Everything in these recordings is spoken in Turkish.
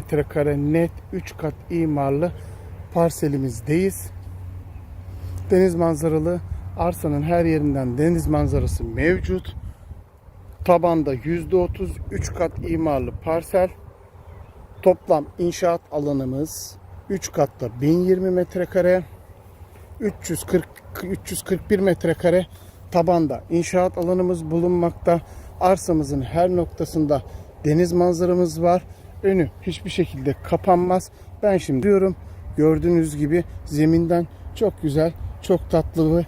137 metrekare net 3 kat imarlı parselimizdeyiz. Deniz manzaralı arsanın her yerinden deniz manzarası mevcut. Tabanda %30 3 kat imarlı parsel. Toplam inşaat alanımız 3 katta 1020 metrekare. 340 341 metrekare tabanda inşaat alanımız bulunmakta. Arsamızın her noktasında deniz manzaramız var. Önü hiçbir şekilde kapanmaz. Ben şimdi diyorum gördüğünüz gibi zeminden çok güzel, çok tatlı bir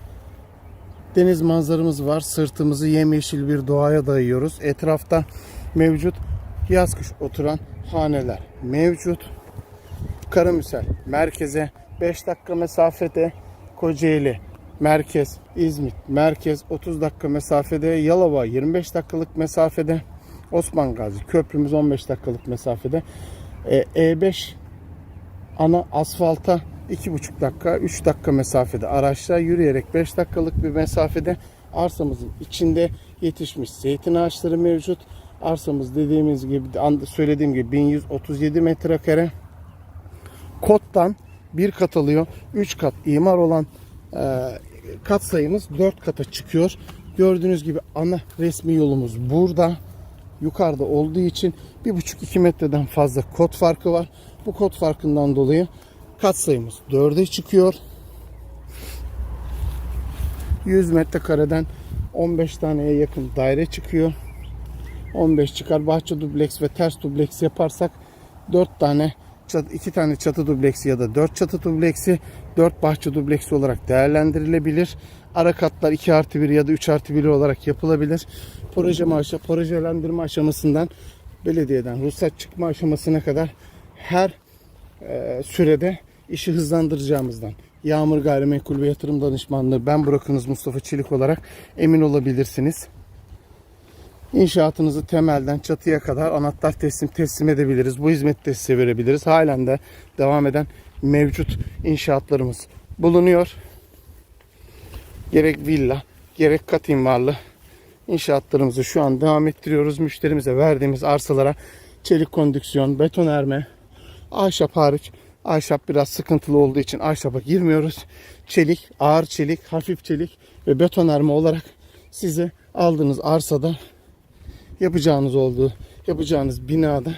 deniz manzaramız var. Sırtımızı yemyeşil bir doğaya dayıyoruz. Etrafta mevcut yaz kış oturan haneler mevcut. Karamüsel merkeze 5 dakika mesafede Kocaeli merkez, İzmit merkez 30 dakika mesafede, Yalova 25 dakikalık mesafede, Osman Gazi köprümüz 15 dakikalık mesafede. E, E5 ana asfalta 2,5 dakika 3 dakika mesafede araçlar yürüyerek 5 dakikalık bir mesafede arsamızın içinde yetişmiş zeytin ağaçları mevcut. Arsamız dediğimiz gibi söylediğim gibi 1137 metrekare kottan bir kat alıyor. 3 kat imar olan e, kat sayımız 4 kata çıkıyor. Gördüğünüz gibi ana resmi yolumuz burada. Yukarıda olduğu için 1,5-2 metreden fazla kod farkı var. Bu kod farkından dolayı kat sayımız 4'e çıkıyor. 100 metrekareden 15 taneye yakın daire çıkıyor. 15 çıkar. Bahçe dubleks ve ters dubleks yaparsak 4 tane çat- iki tane çatı dubleksi ya da 4 çatı dubleksi 4 bahçe dubleksi olarak değerlendirilebilir. Ara katlar 2 artı 1 ya da 3 artı 1 olarak yapılabilir. Proje maaşı, projelendirme aşamasından belediyeden ruhsat çıkma aşamasına kadar her e, sürede işi hızlandıracağımızdan Yağmur Gayrimenkul ve Yatırım Danışmanlığı ben Burak'ınız Mustafa Çelik olarak emin olabilirsiniz. İnşaatınızı temelden çatıya kadar anahtar teslim teslim edebiliriz. Bu hizmeti de size verebiliriz. Halen de devam eden mevcut inşaatlarımız bulunuyor. Gerek villa, gerek kat imarlı inşaatlarımızı şu an devam ettiriyoruz. Müşterimize verdiğimiz arsalara çelik kondüksiyon, beton erme, ahşap hariç. Ahşap biraz sıkıntılı olduğu için ahşaba girmiyoruz. Çelik, ağır çelik, hafif çelik ve beton erme olarak size aldığınız arsada yapacağınız olduğu, yapacağınız binada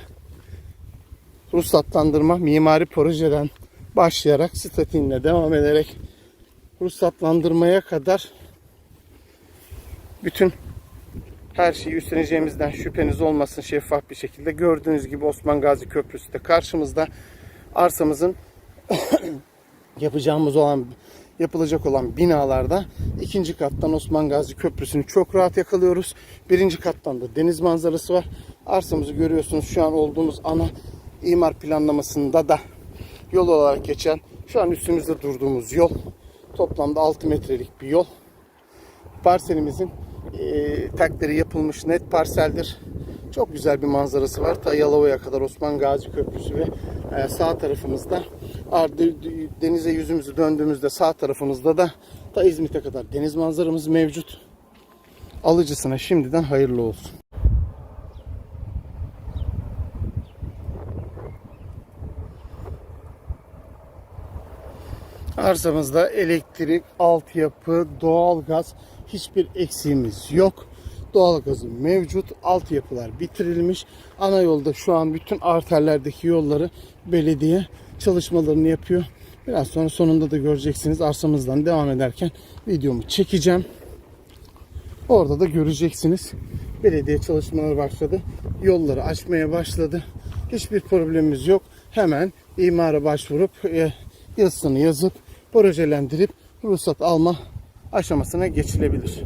ruhsatlandırma mimari projeden başlayarak statiğine devam ederek ruhsatlandırmaya kadar bütün her şeyi üstleneceğimizden şüpheniz olmasın şeffaf bir şekilde. Gördüğünüz gibi Osman Gazi Köprüsü de karşımızda arsamızın yapacağımız olan yapılacak olan binalarda ikinci kattan Osman Gazi Köprüsü'nü çok rahat yakalıyoruz. Birinci kattan da deniz manzarası var. Arsamızı görüyorsunuz şu an olduğumuz ana imar planlamasında da yol olarak geçen şu an üstümüzde durduğumuz yol toplamda 6 metrelik bir yol. Parselimizin e, takdiri yapılmış net parseldir. Çok güzel bir manzarası var. Ta Yalova'ya kadar Osman Gazi Köprüsü ve e, sağ tarafımızda ar- de- denize yüzümüzü döndüğümüzde sağ tarafımızda da ta İzmit'e kadar deniz manzaramız mevcut. Alıcısına şimdiden hayırlı olsun. Arsamızda elektrik, altyapı, doğalgaz hiçbir eksiğimiz yok. Doğalgazı mevcut, altyapılar bitirilmiş. Ana yolda şu an bütün arterlerdeki yolları belediye çalışmalarını yapıyor. Biraz sonra sonunda da göreceksiniz arsamızdan devam ederken videomu çekeceğim. Orada da göreceksiniz. Belediye çalışmaları başladı. Yolları açmaya başladı. Hiçbir problemimiz yok. Hemen imara başvurup e, yazısını yazıp projelendirip ruhsat alma aşamasına geçilebilir.